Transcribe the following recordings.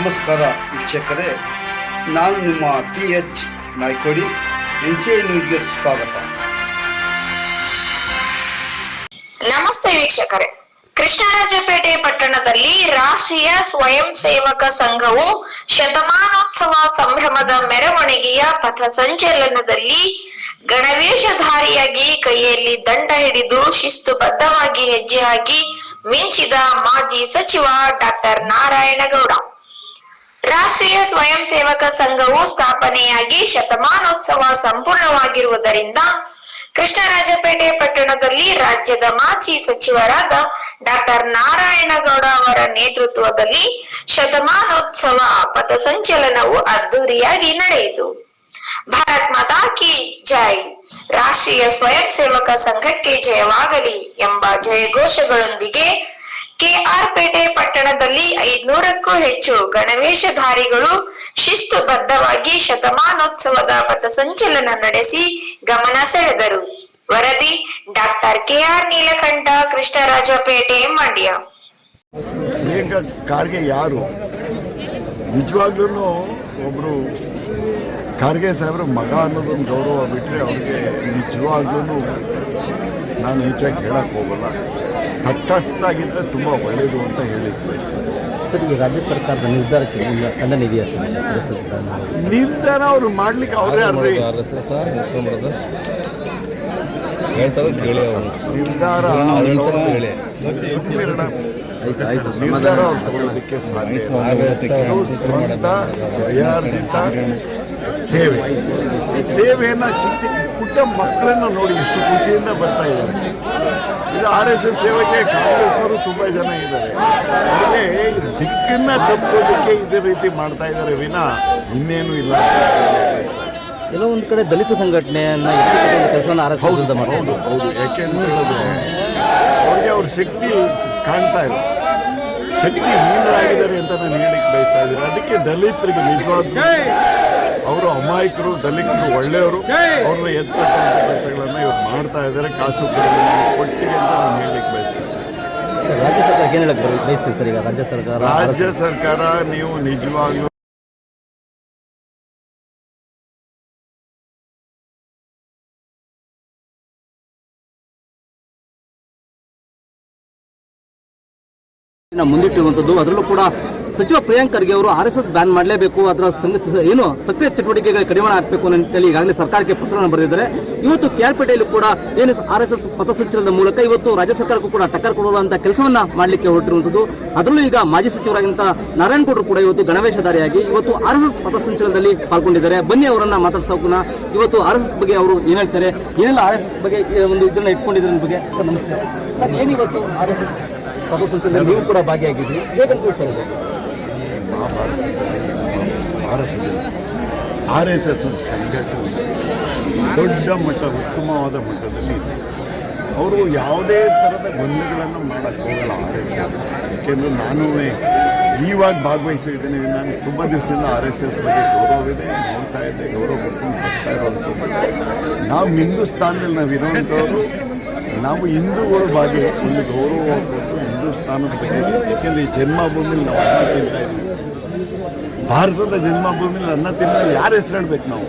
ನಮಸ್ಕಾರ ವೀಕ್ಷಕರೇ, ನಾನು ನಿಮ್ಮ P H Naikodi, N C I ನ್ಯೂಸ್ಗೆ ಸ್ವಾಗತ. ನಮಸ್ತೆ ವೀಕ್ಷಕರೇ. ಕೃಷ್ಣರಾಜಪೇಟೆ ಪಟ್ಟಣದಲ್ಲಿ ರಾಷ್ಟ್ರೀಯ ಸ್ವಯಂ ಸೇವಕ ಸಂಘವು ಶತಮಾನೋತ್ಸವ ಸಂಭ್ರಮದ ಮೆರವಣಿಗೆಯ ಪಥ ಸಂಚಲನದಲ್ಲಿ ಗಣವೇಶಧಾರಿಯಾಗಿ ಕೈಯಲ್ಲಿ ದಂಡ ಹಿಡಿದು ಶಿಸ್ತುಬದ್ಧವಾಗಿ ಹೆಜ್ಜೆ ಹಾಕಿ ಮಿಂಚಿದ ಮಾಜಿ ಸಚಿವ ಡಾಕ್ಟರ್ ನಾರಾಯಣಗೌಡ. ರಾಷ್ಟ್ರೀಯ ಸ್ವಯಂ ಸೇವಕ ಸಂಘವು ಸ್ಥಾಪನೆಯಾಗಿ ಶತಮಾನೋತ್ಸವ ಸಂಪೂರ್ಣವಾಗಿರುವುದರಿಂದ ಕೃಷ್ಣರಾಜಪೇಟೆ ಪಟ್ಟಣದಲ್ಲಿ ರಾಜ್ಯದ ಮಾಜಿ ಸಚಿವರಾದ ಡಾಕ್ಟರ್ ನಾರಾಯಣಗೌಡ ಅವರ ನೇತೃತ್ವದಲ್ಲಿ ಶತಮಾನೋತ್ಸವ ಪಥಸಂಚಲನವು ಅದ್ದೂರಿಯಾಗಿ ನಡೆಯಿತು. ಭಾರತ್ ಮಾತಾ ಕಿ ಜೈ! ರಾಷ್ಟ್ರೀಯ ಸ್ವಯಂ ಸೇವಕ ಸಂಘಕ್ಕೆ ಜಯವಾಗಲಿ ಎಂಬ ಜಯಘೋಷಗಳೊಂದಿಗೆ ಕೆಆರ್ ಪೇಟೆ ಪಟ್ಟಣದಲ್ಲಿ ಐದ್ನೂರಕ್ಕೂ ಹೆಚ್ಚು ಗಣವೇಶಧಾರಿಗಳು ಶಿಸ್ತುಬದ್ಧವಾಗಿ ಶತಮಾನೋತ್ಸವದ ಪಥಸಂಚಲನ ನಡೆಸಿ ಗಮನ ಸೆಳೆದರು. ವರದಿ ಡಾಕ್ಟರ್ ಕೆಆರ್ ನೀಲಕಂಠ, ಕೃಷ್ಣರಾಜಪೇಟೆ, ಮಂಡ್ಯ. ಕಾರ್ಗೆ ಯಾರು? ನಿಜವಾಗ್ಲೂ ಒಬ್ಬರು ಖಾರ್ಗೆ ಸಾಹೇಬ್ರ ಮಗ ಅನ್ನೋದೊಂದು ಗೌರವ ಬಿಟ್ಟರೆ ಅವ್ರಿಗೆ ನಿಜವಾಗ್ಲೂ ನಾನು ಹೆಚ್ಚಾಗಿ ಹೇಳಕ್ಕೆ ಹೋಗಲ್ಲ. ತಟಸ್ಥಾಗಿದ್ದರೆ ತುಂಬ ಒಳ್ಳೆಯದು ಅಂತ ಹೇಳಿ ಸರ್ ಈ ರಾಜ್ಯ ಸರ್ಕಾರದ ನಿರ್ಧಾರಕ್ಕೆ ಖಂಡನೆ ಇದೆಯಾ ನಿರ್ಧಾರ ಅವರು ಮಾಡ್ಲಿಕ್ಕೆ ಅವರೇ ಅಲ್ರಿ ಹೇಳ್ತಾರೆ ಕೇಳಿ ಅವರು. ನಿರ್ಧಾರ ಅವ್ರು ಹೇಳ್ತಾರೆ ಹೇಳಿ. ನಿರ್ಧಾರ ಅವ್ರು ತಗೊಳ್ಳೋದಕ್ಕೆ ಸಾಧ್ಯ ಸ್ವಂತ ಸ್ವಯಾರ್ಜಿತ ಸೇವೆ. ಸೇವೆಯನ್ನು ಚಿಕ್ಕ ಚಿಕ್ಕ ಪುಟ್ಟ ಮಕ್ಕಳನ್ನು ನೋಡಿ ಎಷ್ಟು ಖುಷಿಯಿಂದ ಬರ್ತಾ ಇದ್ದಾರೆ ಇದು ಆರ್ ಎಸ್ ಎಸ್ ಸೇವೆಗೆ ಕಾಂಗ್ರೆಸ್ನವರು ತುಂಬ ಜನ ಇದ್ದಾರೆ. ಅವ್ರಿಗೆ ದಿಕ್ಕನ್ನು ತಪ್ಪಿಸೋದಕ್ಕೆ ಇದೇ ರೀತಿ ಮಾಡ್ತಾ ಇದ್ದಾರೆ ವಿನ. ಇನ್ನೇನು ಇಲ್ಲ. ಕೆಲವೊಂದು ಒಂದು ಕಡೆ ದಲಿತ ಸಂಘಟನೆಯನ್ನು ಕೆಲಸವನ್ನು ಆರ್ ಎಸ್ ಎಸ್ ಹೌದು ಹೌದು ಯಾಕೆ ಅಂತ ಹೇಳಿದ್ರೆ ಅವ್ರಿಗೆ ಅವ್ರ ಶಕ್ತಿ ಕಾಣ್ತಾ ಇಲ್ಲ. ಶಕ್ತಿ ಹೀನರಾಗಿದ್ದಾರೆ ಅಂತ ನಾನು ಹೇಳಿಕ್ ಬಯಸ್ತಾ ಇದ್ದೀನಿ. ಅದಕ್ಕೆ ದಲಿತರಿಗೆ ನಿಜವಾಗ್ಲೂ ಅವರು ಅಮಾಯಕರು ದಲಿತರು ಒಳ್ಳೆಯವರು ಅವ್ರನ್ನ ಎತ್ಕೊಟ್ಟಂಥ ಕೆಲಸಗಳನ್ನ ಇವ್ರು ಮಾಡ್ತಾ ಇದ್ದಾರೆ. ಕಾಸು ಕೊಟ್ಟಿಗೆ ಅಂತ ನಾನು ಹೇಳಲಿಕ್ಕೆ ಬಯಸ್ತೇನೆ. ಸರ್ ರಾಜ್ಯ ಸರ್ಕಾರ ಏನು ಹೇಳಕ್ ಬಯ- ಬಯಸ್ತೀವಿ ಸರ್ ಈಗ? ರಾಜ್ಯ ಸರ್ಕಾರ ರಾಜ್ಯ ಸರ್ಕಾರ ನೀವು ನಿಜವಾಗ್ಲೂ ನ ಮುಂದಿಟ್ಟಿರುವಂಥದ್ದು ಅದರಲ್ಲೂ ಕೂಡ ಸಚಿವ ಪ್ರಿಯಾಂಕ್ ಖರ್ಗೆ ಅವರು ಆರ್ ಎಸ್ ಎಸ್ ಬ್ಯಾನ್ ಮಾಡಲೇಬೇಕು. ಅದರ ಸಂಘ ಏನು ಸಕ್ರಿಯ ಚಟುವಟಿಕೆಗಳ ಕಡಿವಾಣ ಹಾಕಬೇಕು ಅಂತೇಳಿ ಈಗಾಗಲೇ ಸರ್ಕಾರಕ್ಕೆ ಪತ್ರವನ್ನು ಬರೆದಿದ್ದಾರೆ. ಇವತ್ತು ಕೆಆರ್ಪೇಟೆಯಲ್ಲಿ ಕೂಡ ಏನು ಆರ್ ಎಸ್ ಎಸ್ ಪಥಸಂಚಲನದ ಮೂಲಕ ಇವತ್ತು ರಾಜ್ಯ ಸರ್ಕಾರಕ್ಕೂ ಕೂಡ ಟಕ್ಕರ್ ಕೊಡುವಂಥ ಕೆಲಸವನ್ನ ಮಾಡಲಿಕ್ಕೆ ಹೊರಟಿರುವಂಥದ್ದು ಅದರಲ್ಲೂ ಈಗ ಮಾಜಿ ನಾರಾಯಣ್ ನಾರಾಯಣಗೌಡರು ಕೂಡ ಇವತ್ತು ಗಣವೇಶಧಾರಿಯಾಗಿ ಇವತ್ತು ಆರ್ ಎಸ್ ಎಸ್ ಪಥಸಂಚಲನದಲ್ಲಿ ಪಾಲ್ಗೊಂಡಿದ್ದಾರೆ. ಬನ್ನಿ ಅವರನ್ನ ಮಾತಾಡ್ಸೋಕನ ಇವತ್ತು ಆರ್ ಎಸ್ ಎಸ್ ಬಗ್ಗೆ ಅವರು ಏನ್ ಹೇಳ್ತಾರೆ? ಏನೆಲ್ಲ ಆರ್ ಎಸ್ ಎಸ್ ಬಗ್ಗೆ ಒಂದು ಇದನ್ನ ಇಟ್ಕೊಂಡಿದ್ರ ಬಗ್ಗೆ? ನಮಸ್ತೆ. ಸರ್ ಏನಿವತ್ತು ಆರ್ ಎಸ್ ಎಸ್? ಪಥಸಂಚಲನದಲ್ಲಿ ನೀವು ಕೂಡ ಭಾಗಿಯಾಗಿದ್ದೀರಿ ಆರ್ ಎಸ್ ಎಸ್ ಒಂದು ಸಂಘಟನೆ. ದೊಡ್ಡ ಮಟ್ಟ, ಉತ್ತಮವಾದ ಮಟ್ಟದಲ್ಲಿ ಇದೆ. ಅವರು ಯಾವುದೇ ಥರದ ಗೊಂದಲಗಳನ್ನು ಮಾಡಕ್ಕೆ ಹೋಗಲ್ಲ ಆರ್ ಎಸ್ ಎಸ್ ಏಕೆಂದರೆ ನಾನು ಈವಾಗ ಭಾಗವಹಿಸಿದ್ದೇನೆ. ನಾನು ತುಂಬ ದಿವಸದಿಂದ ಆರ್ ಎಸ್ ಎಸ್ ಬಗ್ಗೆ ಗೌರವವಿದೆ ನೋಡ್ತಾ ಇದ್ದೆ, ಗೌರವ ಕೊಡ್ತಾ ಬರ್ತಾ ಇರೋವಂಥದ್ದು ನಾವು ಹಿಂದೂಸ್ತಾನದಲ್ಲಿ ನಾವು ಇರೋವಂಥವ್ರು ನಾವು ಹಿಂದೂಗಳ ಬಗ್ಗೆ ಒಂದು ಗೌರವ ಹಿಂದೂಸ್ತಾನದ ಬಗ್ಗೆ ಏಕೆಂದರೆ ಈ ಜನ್ಮಭೂಮಿಲಿ ನಾವು ಅನ್ನ ತಿಂತಾ ಇದ್ದೀವಿ. ಭಾರತದ ಜನ್ಮಭೂಮಿಲಿ ಅನ್ನ ತಿನ್ನಲು ಯಾರ ಹೆಸರು ಹೇಳಬೇಕು ನಾವು?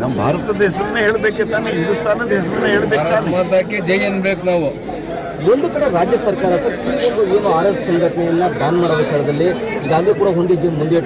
ನಮ್ಮ ಭಾರತದ ಹೆಸರನ್ನೇ ಹೇಳ್ಬೇಕೆ ತಾನೆ ಹಿಂದೂಸ್ತಾನದ ಹೆಸರನ್ನೇ ಹೇಳ್ಬೇಕು ತಾನೆ? ಜೈ ಅನ್ಬೇಕು ನಾವು. ಒಂದು ಕಡೆ ರಾಜ್ಯ ಸರ್ಕಾರ ಸರ್ ಏನು ಆರ್ ಎಸ್ ಸಂಘಟನೆಯನ್ನ ಬ್ಯಾನ್ ಮಾಡೋ ವಿಚಾರದಲ್ಲಿ ಈಗಾಗಲೇ ಕೂಡ ಹೊಂದಿದ್ದು ಮುಂದೆ